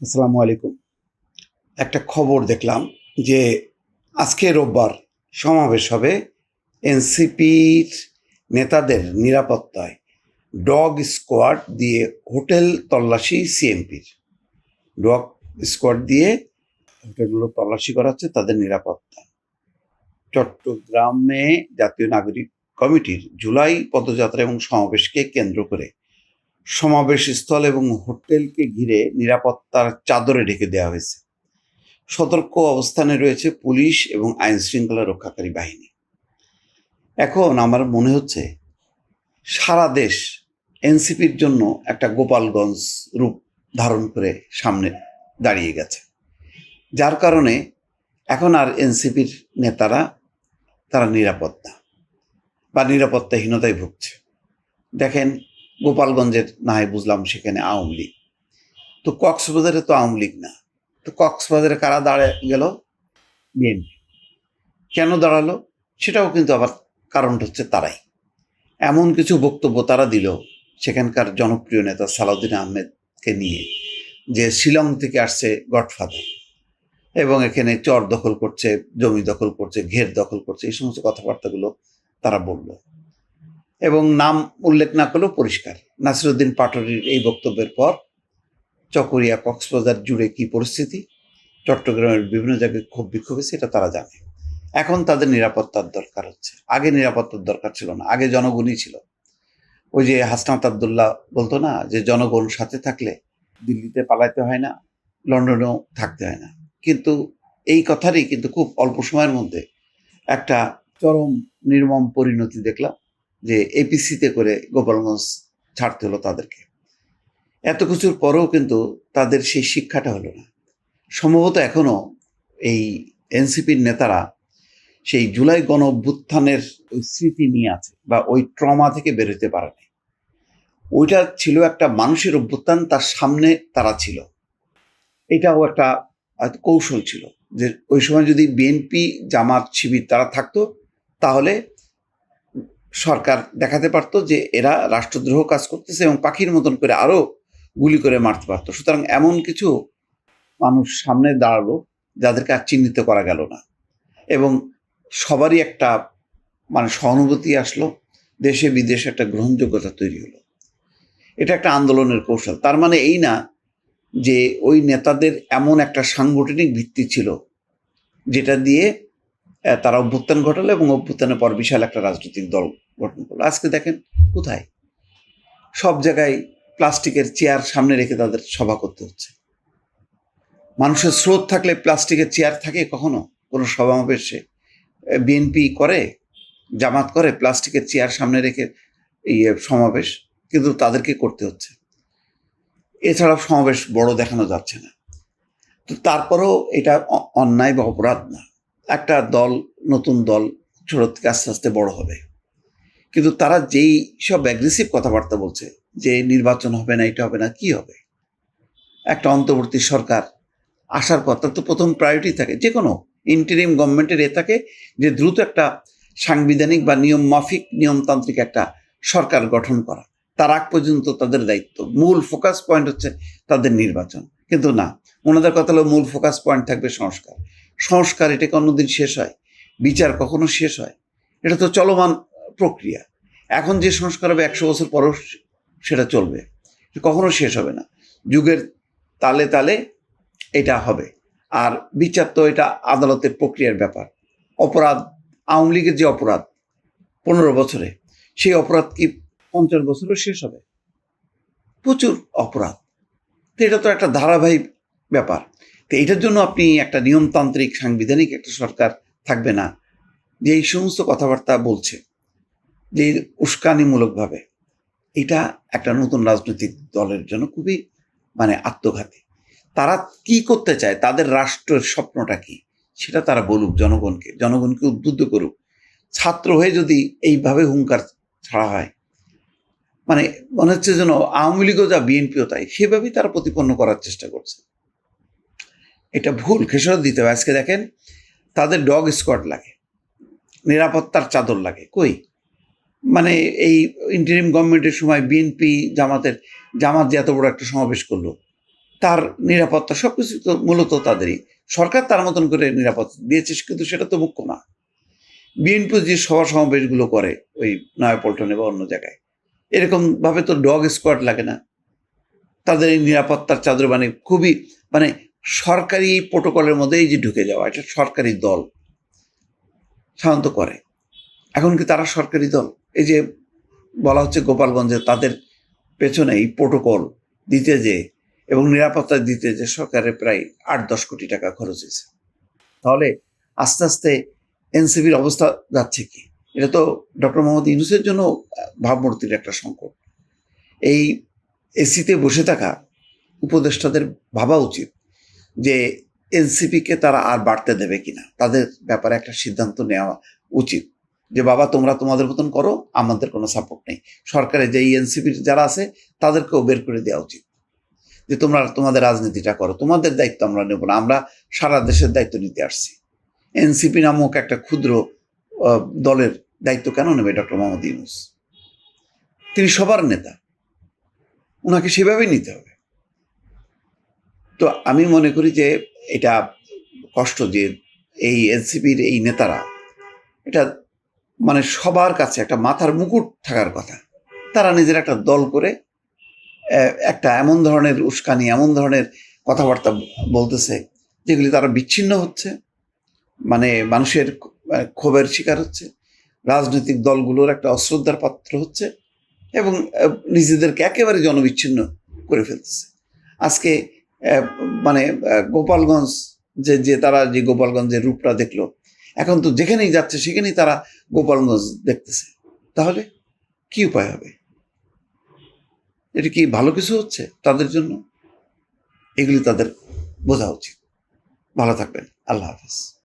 আসসালামু আলাইকুম। একটা খবর দেখলাম যে আজকে রোববার সমাবেশ হবে এনসিপির নেতাদের নিরাপত্তায় ডগ স্কোয়াড দিয়ে হোটেল তল্লাশি সিএমপির। ডগ স্কোয়াড দিয়ে হোটেলগুলো তল্লাশি করা হচ্ছে তাদের নিরাপত্তা। চট্টগ্রামে জাতীয় নাগরিক কমিটির জুলাই পদযাত্রা এবং সমাবেশকে কেন্দ্র করে সমাবেশ স্থল এবং হোটেলকে ঘিরে নিরাপত্তার চাদরে ঢেকে দেওয়া হয়েছে। সতর্ক অবস্থানে রয়েছে পুলিশ এবং আইন শৃঙ্খলা রক্ষাকারী বাহিনী। এখন আমার মনে হচ্ছে, সারা দেশ এনসিপির জন্য একটা গোপালগঞ্জ রূপ ধারণ করে সামনে দাঁড়িয়ে গেছে। যার কারণে এখন আর এনসিপির নেতারা, তারা নিরাপত্তা বা নিরাপত্তাহীনতায় ভুগছে। দেখেন গোপালগঞ্জের না বুঝলাম সেখানে আওয়ামী লীগ। তো কক্সবাজারে তো আওয়ামী লীগ না। তো কক্সবাজারে কারা দাঁড়ে গেল? বিএনপি। কেন দাঁড়াল? সেটাও কিন্তু আবার কারণটা হচ্ছে তারাই। এমন কিছু বক্তব্য তারা দিল সেখানকার জনপ্রিয় নেতা সালাউদ্দিন আহমেদকে নিয়ে, যে শিলং থেকে আসছে গডফাদার এবং এখানে চর দখল করছে, জমি দখল করছে, ঘের দখল করছে, এই সমস্ত কথাবার্তাগুলো তারা বলল। এবং নাম উল্লেখ না করলেও পরিষ্কার। নাসিরুদ্দিন পাটরির এই বক্তব্যের পর চকরিয়া কক্সবাজার জুড়ে কি পরিস্থিতি, চট্টগ্রামের বিভিন্ন জায়গায় ক্ষোভ বিক্ষোভ এটা তারা জানে। এখন তাদের নিরাপত্তার দরকার হচ্ছে। আগে নিরাপত্তার দরকার ছিল না, আগে জনগণই ছিল। ওই যে হাসনাত আবদুল্লাহ বলতো না যে, জনগণ সাথে থাকলে দিল্লিতে পালাইতে হয় না, লন্ডনেও থাকতে হয় না। কিন্তু এই কথারই কিন্তু খুব অল্প সময়ের মধ্যে একটা চরম, নির্মম পরিণতি দেখলাম। যে এপিসিতে করে গোপালগঞ্জ ছাড়তে হলো তাদেরকে। এত কিছুর পরেও কিন্তু তাদের সেই শিক্ষাটা হলো না। সম্ভবত এখনও এই এনসিপির নেতারা সেই জুলাই গণ অভ্যুত্থানের স্মৃতি নিয়ে আছে বা ওই ট্রমা থেকে বেরোতে পারেনি ওইটা ছিল একটা মানুষের অভ্যুত্থান, তার সামনে তারা ছিল। এটাও একটা কৌশল ছিল যে ওই সময় যদি বিএনপি জামাত শিবির তারা থাকতো, তাহলে সরকার দেখাতে পারতো যে এরা রাষ্ট্রদ্রোহ কাজ করতেছে এবং পাখির মতন করে আরও গুলি করে মারতে পারতো। সুতরাং এমন কিছু মানুষ সামনে দাঁড়াল যাদেরকে আর চিহ্নিত করা গেল না। এবং সবারই একটা মানে সহানুভূতি আসলো, দেশে বিদেশে একটা গ্রহণযোগ্যতা তৈরি হলো। এটা একটা আন্দোলনের কৌশল। তার মানে এই না যে ওই নেতাদের এমন একটা সাংগঠনিক ভিত্তি ছিল যেটা দিয়ে তারা অভ্যুত্থান ঘটালো এবং অভ্যুত্থানের পর বিশাল একটা রাজনৈতিক দল গঠন করল। আজকে দেখেন কোথায়? সব জায়গায় প্লাস্টিকের চেয়ার সামনে রেখে তাদের সভা করতে হচ্ছে। মানুষের স্রোত থাকলে প্লাস্টিকের চেয়ার থাকে কখনো? কোনো সমাবেশে বিএনপি করে, জামাত করে, প্লাস্টিকের চেয়ার সামনে রেখে ইয়ে সমাবেশ, কিন্তু তাদেরকে করতে হচ্ছে। এছাড়া সমাবেশ বড় দেখানো যাচ্ছে না। তো তারপরেও এটা অন্যায় বা অপরাধ না। একটা দল, নতুন দল ছোট থেকে আস্তে আস্তে বড় হবে। কিন্তু তারা যেই সব অ্যাগ্রেসিভ কথাবার্তা বলছে যে নির্বাচন হবে না, এটা হবে না, কি হবে? একটা অন্তর্বর্তী সরকার আসার কথা তো প্রথম প্রায়োরিটি থাকে। যে কোনো ইন্টারিম গভর্নমেন্টের এ থাকে যে দ্রুত একটা সাংবিধানিক বা নিয়ম মাফিক, নিয়মতান্ত্রিক একটা সরকার গঠন করা। তার আগ পর্যন্ত তাদের দায়িত্ব। মূল ফোকাস পয়েন্ট হচ্ছে তাদের নির্বাচন। কিন্তু না, ওনাদের কথা হলো মূল ফোকাস পয়েন্ট থাকবে সংস্কার। সংস্কার, এটা কোনোদিন শেষ হয়? বিচার কখনো শেষ হয়? এটা তো চলমান প্রক্রিয়া। এখন যে সংস্কার হবে একশো বছর পরও সেটা চলবে। কখনো শেষ হবে না। যুগের তালে তালে এটা হবে। আর বিচার তো এটা আদালতের প্রক্রিয়ার ব্যাপার। অপরাধ, আওয়ামী লীগের যে অপরাধ, পনেরো বছরে, সেই অপরাধ কি পঞ্চাশ বছরও শেষ হবে? প্রচুর অপরাধ। তো এটা তো একটা ধারাবাহিক ব্যাপার। তো এটার জন্য আপনি একটা নিয়মতান্ত্রিক, সাংবিধানিক একটা সরকার থাকবে না। যে এই সমস্ত কথাবার্তা বলছে, যে উস্কানিমূলকভাবে, এটা একটা নতুন রাজনৈতিক দলের জন্য খুবই মানে আত্মঘাতী। তারা কি করতে চায়, তাদের রাষ্ট্রের স্বপ্নটা কি, সেটা তারা বলুক জনগণকে জনগণকে উদ্বুদ্ধ করুক। ছাত্র হয়ে যদি এইভাবে হুঙ্কার ছাড়া হয় মানে মনে হচ্ছে যেন আওয়ামী লীগও যা বিএনপিও তাই, সেভাবেই তারা প্রতিপন্ন করার চেষ্টা করছে। এটা ভুল, খেসারত দিতে হবে। আজকে দেখেন, তাদের ডগ স্কোয়াড লাগে। নিরাপত্তার চাদর লাগে। কই? মানে এই ইন্টারিম গভর্নমেন্টের সময় বিএনপি জামাতের, জামাত যে এত বড় একটা সমাবেশ করল, তার নিরাপত্তা সব কিছু তো মূলত তাদেরই। সরকার তার মতন করে নিরাপত্তা দিয়েছে, কিন্তু সেটা তো মুখ্য না। বিএনপি যে সভা সমাবেশগুলো করে, ওই নয়াপল্টনে বা অন্য জায়গায়, এরকম ভাবে তো ডগ স্কোয়াড লাগে না। তাদের এই নিরাপত্তার চাদর মানে খুবই মানে সরকারি প্রোটোকলের মধ্যেই যে ঢুকে যাওয়া, এটা সরকারি দল। সাধারণত করে। এখন কি তারা সরকারি দল? এই যে বলা হচ্ছে গোপালগঞ্জে তাদের পেছনে এই প্রোটোকল দিতে যে এবং নিরাপত্তা দিতে যে সরকারের প্রায় আট দশ কোটি টাকা খরচ হয়েছে। তাহলে আস্তে আস্তে এনসিবির অবস্থা যাচ্ছে কি? এটা তো ডক্টর মোহাম্মদ ইউনুসের জন্য ভাবমূর্তির একটা সংকট। এই এসিতে বসে থাকা উপদেষ্টাদের ভাবা উচিত। যে এনসিপিকে তারা আর বাড়তে দেবে কিনা, তাদের ব্যাপারে একটা সিদ্ধান্ত নেওয়া উচিত। যে বাবা, তোমরা তোমাদের মতন করো, আমাদের কোনো সাপোর্ট নেই। সরকারের যে এনসিপির যারা আছে, তাদেরকেও বের করে দেওয়া উচিত। যে তোমরা তোমাদের রাজনীতিটা করো, তোমাদের দায়িত্ব আমরা নেব না, আমরা সারা দেশের দায়িত্ব নিতে আসছি। এনসিপি নামক একটা ক্ষুদ্র দলের দায়িত্ব কেন নেবে ডক্টর মোহাম্মদ ইউনুস? তিনি সবার নেতা। ওনাকে সেভাবেই নিতে হবে। তো আমি মনে করি যে এটা কষ্ট যে এই এনসিপির এই নেতারা, এটা মানে সবার কাছে একটা মাথার মুকুট থাকার কথা। তারা নিজের একটা দল করে একটা এমন ধরনের উস্কানি, এমন ধরনের কথাবার্তা বলতেছে, যেগুলি তারা বিচ্ছিন্ন হচ্ছে মানে মানুষের ক্ষোভের শিকার হচ্ছে, রাজনৈতিক দলগুলোর একটা অশ্রদ্ধার পাত্র হচ্ছে, এবং নিজেদেরকে একেবারে জনবিচ্ছিন্ন করে ফেলতেছে। আজকে মানে গোপালগঞ্জ যে যে তারা যে গোপালগঞ্জের রূপটা দেখল, এখন তো যেখানেই যাচ্ছে সেখানেই তারা গোপালগঞ্জ দেখতেছে। তাহলে কি উপায় হবে? এটা কি ভালো কিছু হচ্ছে তাদের জন্য? এগুলি তাদের বোঝা উচিত। ভালো থাকবেন। আল্লাহ হাফিজ।